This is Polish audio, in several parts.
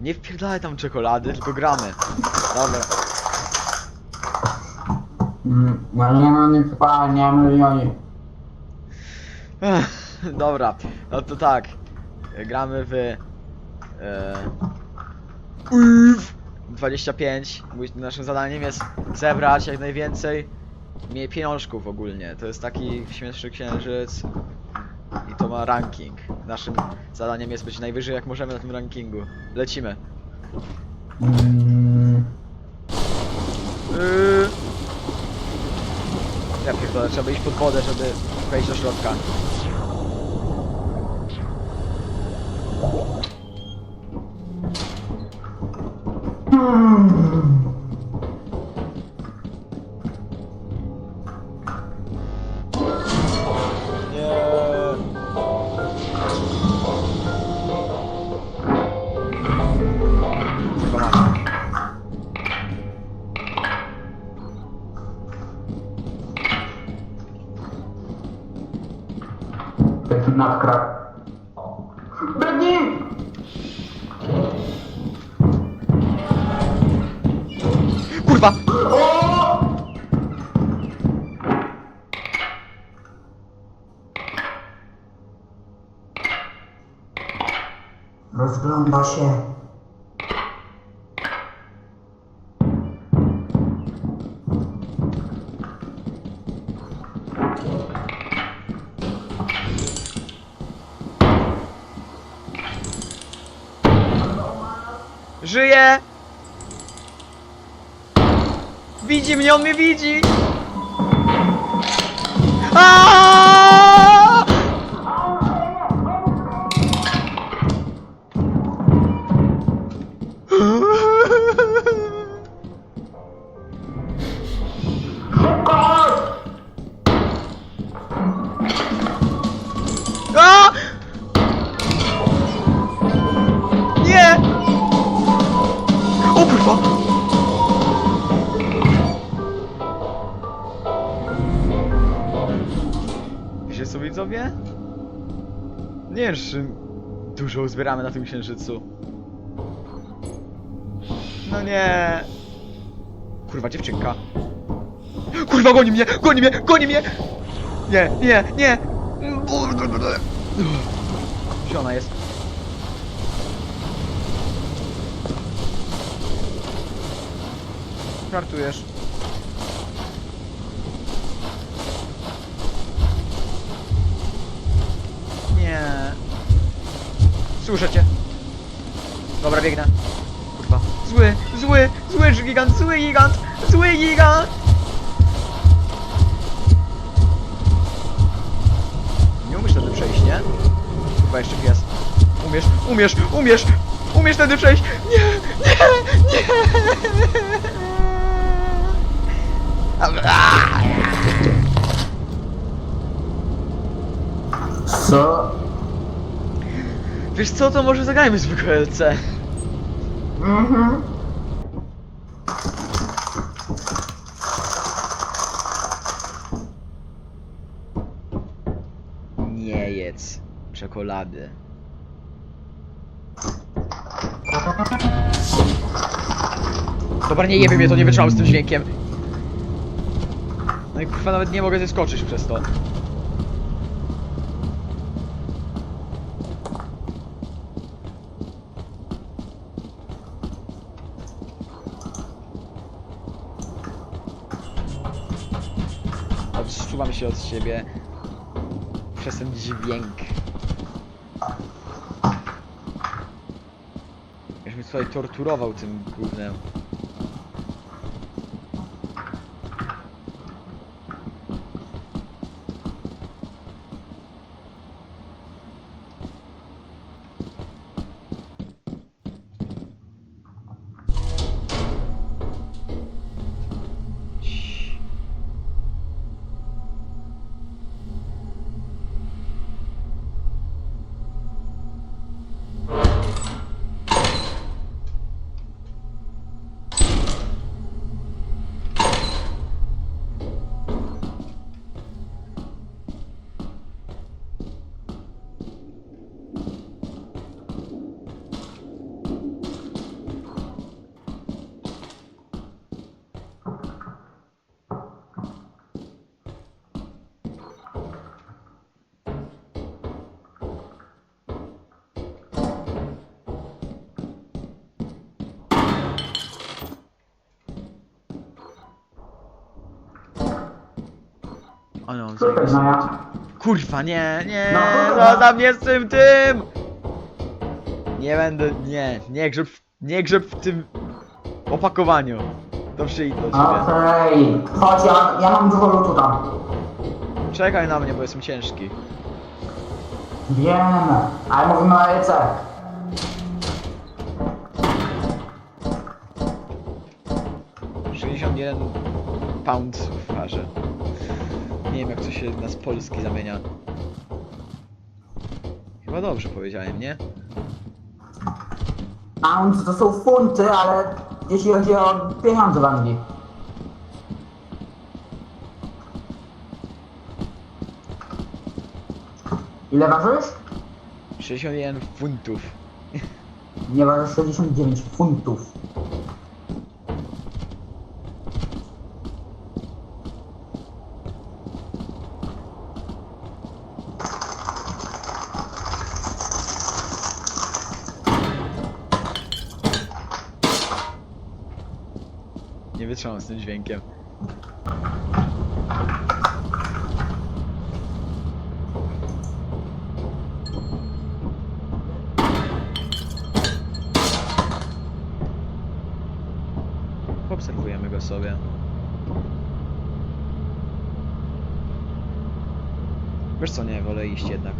Nie wpierdalaj tam czekolady, tylko gramy. Dobra. Mm, Ja nie spała, nie Dobra, no to tak. Gramy w... E, UF 25. Mój, naszym zadaniem jest zebrać jak najwięcej mie- pieniążków ogólnie. To jest taki śmieszny księżyc. To ma ranking. Naszym zadaniem jest być najwyżej jak możemy na tym rankingu. Lecimy. Mm, Yy. Ja pierdolę, trzeba iść pod wodę, żeby wejść do środka. Kurwa! Rozgląda się. Widzi mnie, on mnie widzi! Uzbieramy na tym księżycu. No nie. Kurwa, dziewczynka. Kurwa, goni mnie! Goni mnie! Goni mnie! Nie, nie, nie! Gdzie ona jest? Żartujesz. Słyszę cię. Dobra, biegnę. Kurwa. Zły, zły, zły gigant, zły gigant, zły gigant. Nie umiesz tędy przejść, nie? Chyba jeszcze pies. Umiesz, umiesz, umiesz, umiesz tędy przejść. Nie, nie. Co? Wiesz co, to może zagrajmy zwykłe LC. Mhm. Nie jedz czekolady. Dobra, nie jebie mnie to, nie wytrzymam z tym dźwiękiem. No i kurwa nawet nie mogę zeskoczyć przez to. Odczuwam się od siebie przez ten dźwięk. Już mnie tutaj torturował tym gównem. Ale on Super, no ja. Kurwa, nie, nie, No. zostaw mnie z tym, tym! Nie będę, nie, nie grzeb, w- nie grzeb w tym opakowaniu. To przyjdę do ciebie. Okej. Chodź, ja, ja mam dużo lutu tam. Czekaj na mnie, bo jestem ciężki. Wiem, ale mówimy o. Yy, 61 pound w parze. Na z Polski zamienia. Chyba dobrze powiedziałem, nie? Pounds to są funty, ale jeśli chodzi o pieniądze w Anglii. Ile ważysz? 61 funtów. Nie ważysz 69 funtów. Nie wytrzymam z tym dźwiękiem. Obserwujemy go sobie. Wiesz co, nie, wolę iść jednak.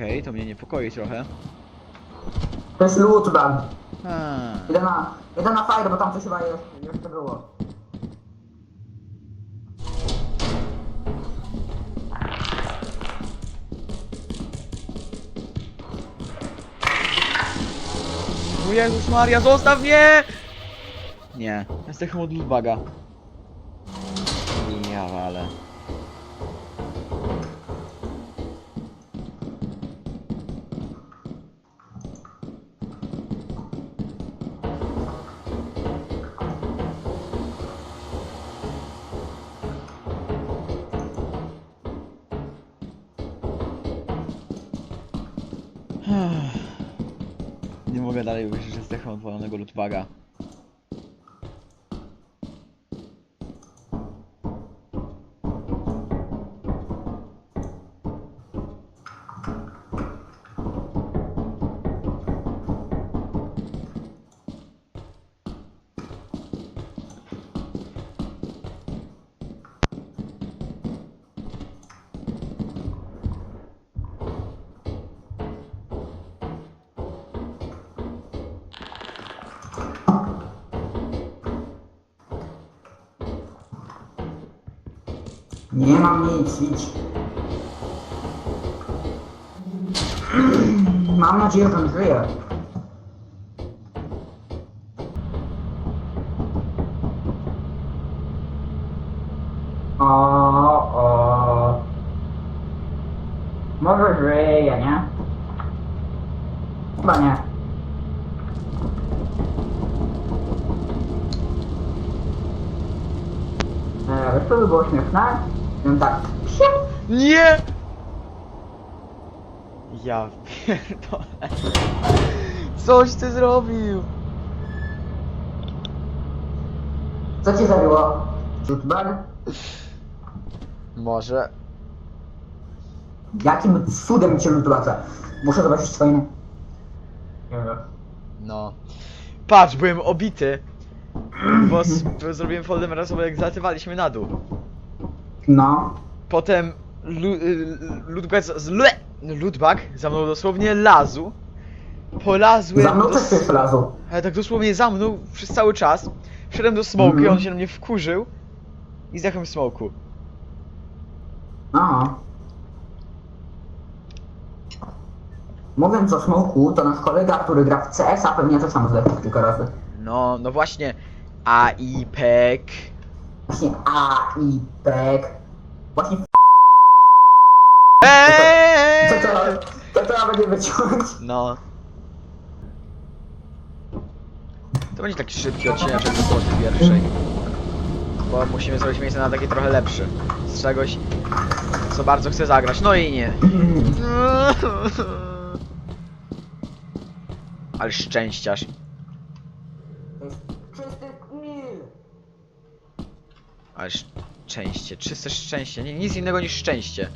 Okej, to mnie niepokoi trochę. To jest loot bag. A, Idę na, idę na fire, bo tam coś chyba jeszcze, jeszcze było. O Jezus Maria, zostaw mnie! Nie, jestem od Ludbaga. Zdechłem od Nie mam nic, idź. Mam nadzieję, że on żyje. O, o. Może żyje, nie? Chyba nie. E, co by było śmieszne? Gdybym tak Nie! Ja pierdolę. Coś ty zrobił! Co cię zabiło? Jutbag? Może. Jakim cudem cię lutulaca? Muszę zobaczyć twoje... Nie wiem. No. Patrz, byłem obity. Bo s- zrobiłem Voldemara sobie jak zlatywaliśmy na dół. No. Potem Lu, y, Ludbag, z, le, Ludbag za mną dosłownie lazł. Polazłem. Za mną do też ktoś wlazł. Ale tak dosłownie za mną przez cały czas. Wszedłem do smoku, Mhm. on się na mnie wkurzył. I zdechłem w smoku. Aha. Mówiąc o smoku, to nasz kolega, który gra w CS-a pewnie też tam zdechł kilka razy. No, no właśnie. A i. Właśnie A i Pek. Właśnie f- Eee! to, to, to trzeba będzie wyciąć. No. To będzie taki szybki odcinek do płoty pierwszej. Bo musimy zrobić miejsce na taki trochę lepszy. Z czegoś, co bardzo chcę zagrać. No i nie. Ale szczęściarz. To jest czysty mil. Ale szczęście, czyste szczęście, nie, nic innego niż szczęście.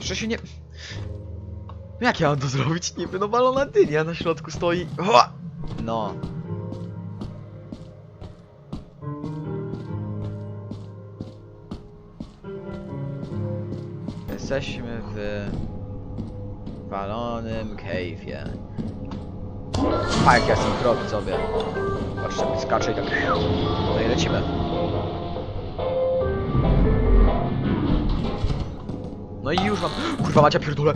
Że się nie... Jak ja mam to zrobić? Niby no balona dynia na środku stoi. No. Jesteśmy w balonym cave'ie. A jak ja sobie. Patrzcie, skacze i tak... No i lecimy. No i już mam... Kurwa Macia pierdolę!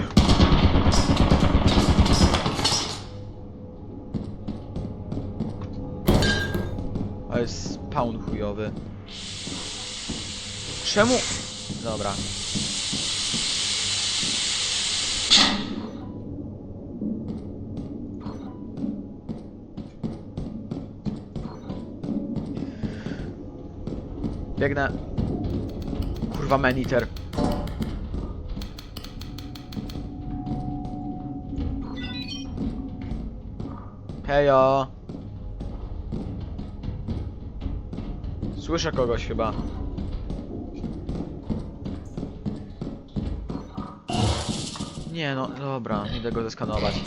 Ale spawn chujowy. Czemu? Dobra. Biegnę. Kurwa maniter. Hejo. Słyszę kogoś chyba. Nie no, dobra, idę go zeskanować.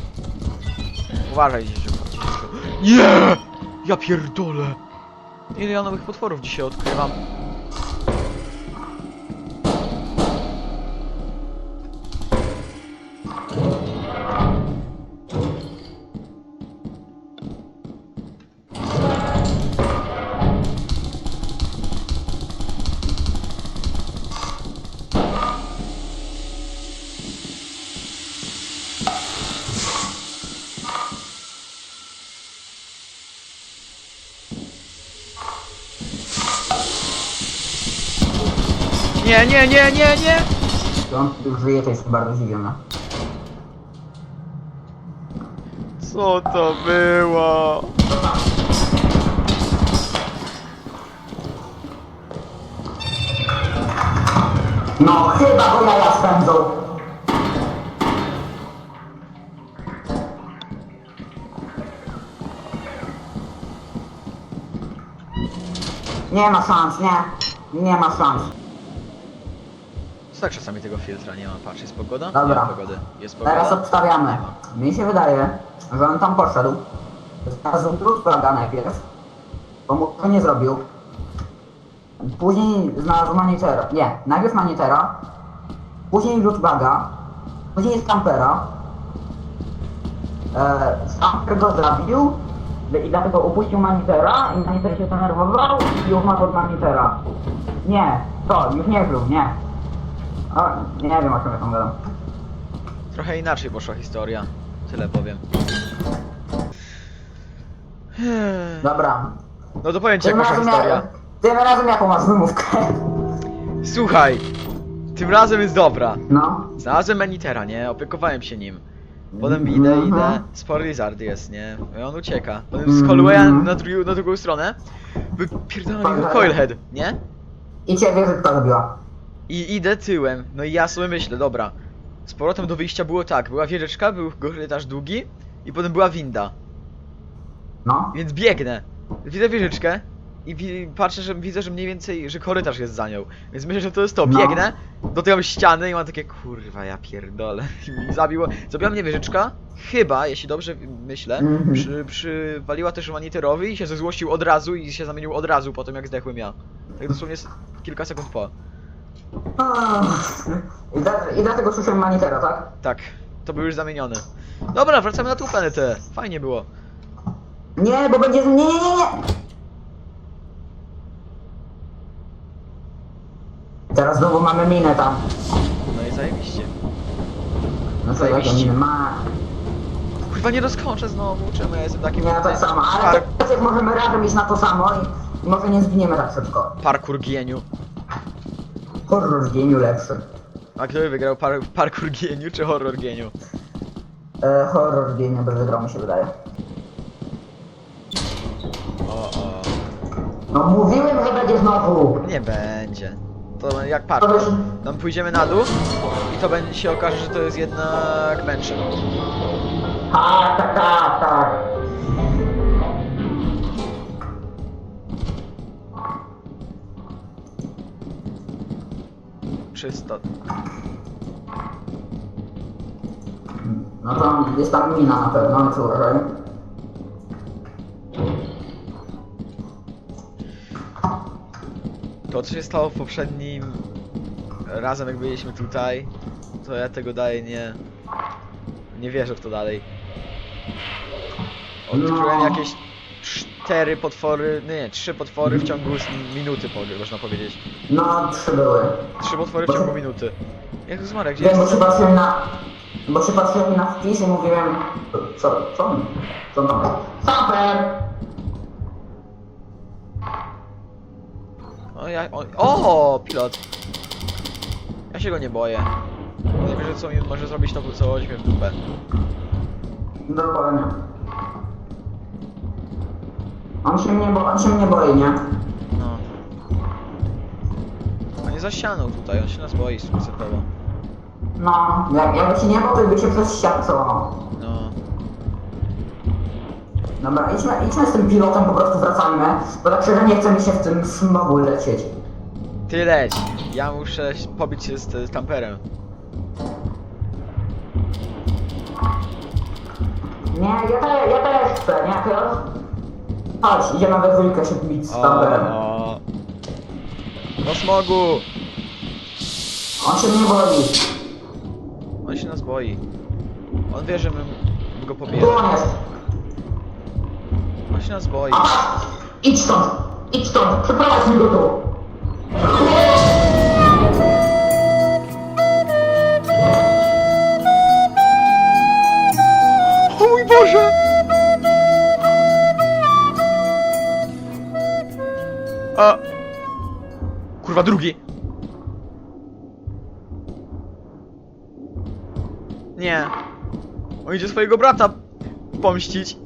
Uważaj, że... Nie! Ja pierdolę! Ile ja nowych potworów dzisiaj odkrywam? Nie, nie, nie, nie, nie! On już żyje, to jest bardzo zdziwione. Co to było? No chyba go jaja spędzą. Nie ma szans, nie. Nie ma szans. Tak czasami tego filtra nie ma? Patrz, jest pogoda? Dobra. Nie ma pogody. Jest pogoda? Teraz obstawiamy. Nie ma. Mi się wydaje, że on tam poszedł. Znalazł Drutbaga najpierw, bo mu to nie zrobił. Później znalazł Manitera. Nie, najpierw Manitera, później Drutbaga, później Stampera. E, Stamper go zabił i dlatego upuścił Manitera i Maniter się zdenerwował i umarł od Manitera. Nie, to, już nie żył, nie. Nie wiem o czym ja tam gadam. Trochę inaczej poszła historia. Tyle powiem. Dobra, No to powiem ci jak Tym poszła razem, historia. jak, tym razem jaką masz wymówkę? Słuchaj! Tym razem jest dobra. No. Znalazłem Manitera, nie? Opiekowałem się nim. Potem Mhm. idę, idę, spory lizard jest, nie? I on ucieka. Potem z Holwaya na, drugi, na drugą stronę wypierdolę jego Coilhead, nie? I cię wie, że kto robiła. I idę tyłem, no i ja sobie myślę, dobra. Z powrotem do wyjścia było tak, była wieżyczka, był korytarz długi i potem była winda. No. Więc biegnę. Widzę wieżyczkę i wi patrzę, że widzę, że mniej więcej, że korytarz jest za nią. Więc myślę, że to jest to. No. Biegnę, dotykam ściany i mam takie kurwa, ja pierdolę. I zabiło. Zabiła mnie wieżyczka. Chyba, jeśli dobrze myślę, Mhm. przy, przywaliła też Maniterowi i się zezłościł od razu i się zamienił od razu po tym jak zdechłem ja. Tak dosłownie kilka sekund po. I, dla, I dlatego słyszę Manitera, tak? Tak, to był już zamieniony. Dobra, wracamy na tą planetę. Fajnie było. Nie, bo będzie... Nie, nie, nie, nie! Teraz znowu mamy minę tam. No i zajebiście. No co, Zajebiście. ma? Kurwa nie doskoczę znowu, czemu ja jestem takim... Nie, tak samo, ale Par teraz jak możemy razem iść na to samo i, i może nie zginiemy tak szybko. parkour gieniu. Horror geniu lepszy. A kto by wygrał par parkour gieniu czy horror gieniu? E, horror geniu by wygrał, mi się wydaje. O, o. No mówiłem, że będzie znowu! Nie będzie. To jak parkour. Tam pójdziemy na dół i to będzie się okaże, że to jest jednak mansion. Tak, tak, tak, tak. Czysto. No to jest tam mina na pewno, więc uważaj. To, co się stało w poprzednim razem, jak byliśmy tutaj, to ja tego dalej nie... Nie wierzę w to dalej. Odkryłem No. jakieś cztery potwory, nie, trzy potwory w ciągu s- minuty, można powiedzieć. No, trzy były. Trzy potwory w ciągu minuty. Jezus Maria, gdzie Wiem, bo jest? się patrzyłem na... Bo się patrzyłem na wpis i mówiłem... Co? Co? Co tam? Super! O, ja, o, o, pilot. Ja się go nie boję. Nie wiem, że co mi może zrobić, to co weźmie w dupę. Dokładnie. On się mnie, bo... on się mnie boi, nie? No. On nie zasianął tutaj, on się nas boi sucedowo. No, jak, jakby się nie bał, to by się przez całował. No. Dobra, idźmy, idźmy z tym pilotem, po prostu wracajmy, bo tak szczerze nie chce mi się w tym smogu lecieć. Ty leć. Ja muszę pobić się z, z kamperem. Nie, ja, te, ja też chcę, nie? Teraz... Chodź, idziemy we dwójkę się bić z Tamperem. O. Do smogu! On się mnie boi. On się nas boi. On wie, że my my go Tu pobijemy. on jest. On się nas boi. A, idź stąd! Idź stąd! Przeprowadź mi go tu! O A! Kurwa, drugi! Nie. On idzie swojego brata pomścić.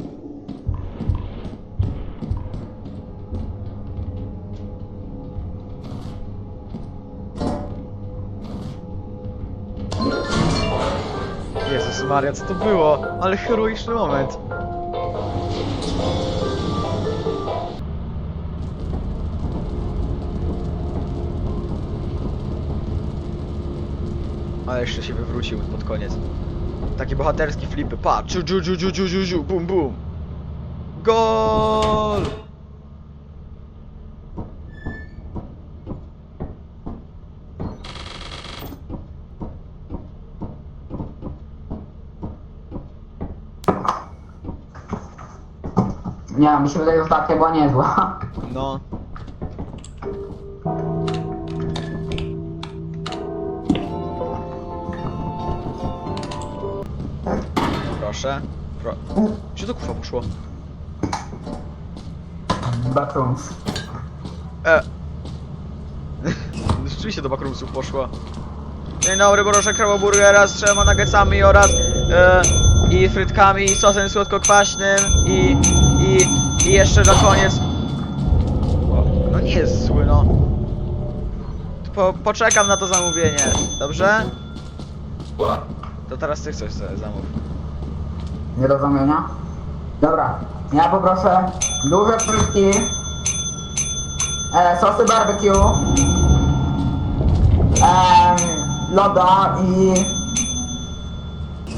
Jezus Maria, co to było? Ale heroiczny moment. Ale jeszcze się wywrócił pod koniec. Takie bohaterskie flipy. Pa! Ciu, ciu, ciu, ciu, ciu, ciu, ciu, bum, bum. Gol! Nie, mi się wydaje, że ta była niezła. No. Proszę. Pro... Gdzie to kurwa poszło? Backrooms. E. Rzeczywiście do backroomsów poszła. Dzień dobry, proszę krawoburgera z trzema nuggetsami oraz e, i frytkami i sosem słodko-kwaśnym i, i, i jeszcze na koniec... O, no nie jest zły, no. Po, poczekam na to zamówienie, dobrze? To teraz ty coś sobie zamów. Nie do zamienia? Dobra, ja poproszę duże frytki, e, sosy barbecue, em, loda i...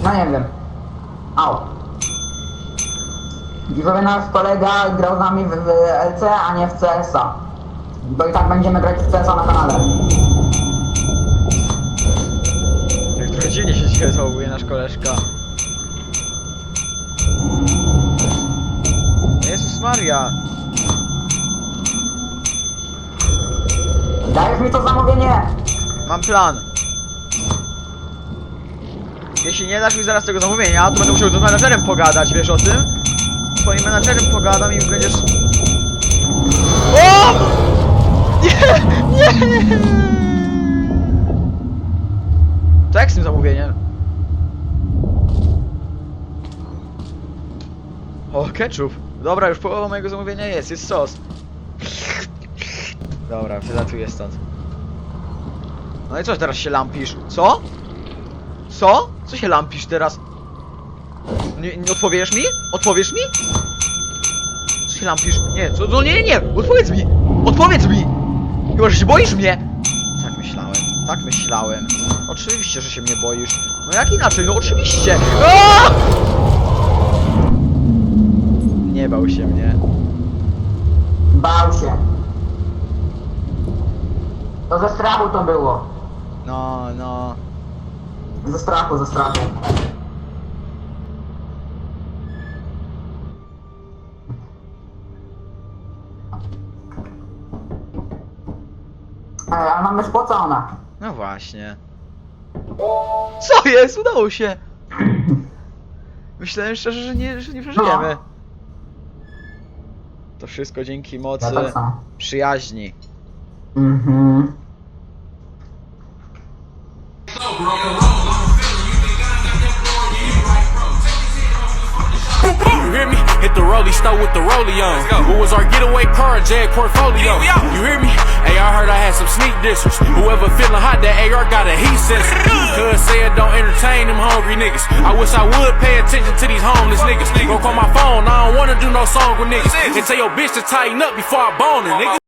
No nie wiem. Au. Żeby nasz kolega grał z nami w, w LC, a nie w CS-a. Bo i tak będziemy grać w CS-a na kanale. Jak trochę dziwnie się dzisiaj zachowuje nasz koleżka. Jezus Maria! Dajesz mi to zamówienie? Mam plan. Jeśli nie dasz mi zaraz tego zamówienia, to będę musiał z menadżerem pogadać, wiesz o tym? Z twoim menadżerem pogadam i będziesz... O! Nie! Nie! To jak z tym zamówieniem? O, ketchup. Dobra, już połowa mojego zamówienia jest, jest sos. Dobra, wylatuję stąd. No i co teraz się lampisz? Co? Co? Co się lampisz teraz? Nie, nie odpowiesz mi? Odpowiesz mi? Co się lampisz? Nie, co, no nie, nie! Odpowiedz mi! Odpowiedz mi! Chyba, że się boisz mnie! Tak myślałem, tak myślałem. Oczywiście, że się mnie boisz. No jak inaczej? No oczywiście! Aaaa! Nie bał się mnie. Bał się. To ze strachu to było. No, no. Ze strachu, ze strachu. Ej, ale mamy spocone. No właśnie. Co jest? Udało się! Myślałem szczerze, że nie, że nie przeżyjemy. To wszystko dzięki mocy Ja tak samo. przyjaźni. Mhm. Hit the rollie, start with the rollie on. Who was our getaway car? Jag portfolio. You hear me? Hey, I heard I had some sneak dishes. Whoever feeling hot, that AR got a heat sensor. Cuz said don't entertain them hungry niggas. I wish I would pay attention to these homeless niggas. Go call my phone, I don't wanna do no song with niggas. And tell your bitch to tighten up before I bone her, nigga.